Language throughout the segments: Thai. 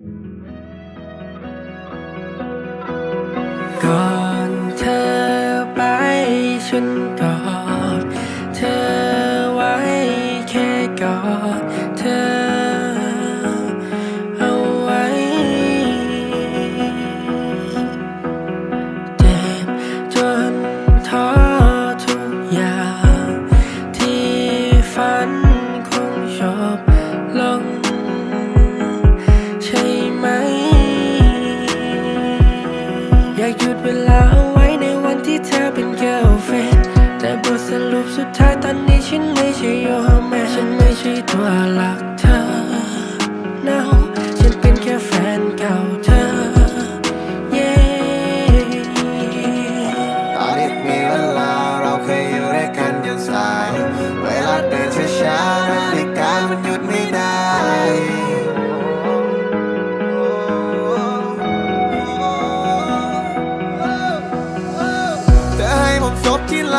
ก่อนเธอไปฉันก ตัวหลักเธอ no ฉันเป็นแค่แฟนเก่าเธอ yeah ตอนนี้มีเวลาเราเคยอยู่ด้วยกันจนสาย เวลาเดินช้าๆนาฬิกามันหยุดไม่ได้ให้ผมซบที่ไหล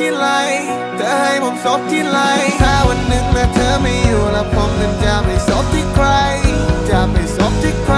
ที่ไร เธอให้ผมซบที่ไร ถ้าวันหนึ่งนะเธอไม่อยู่แล้วผมนั้นจะไปซบที่ใคร จะไปซบที่ใคร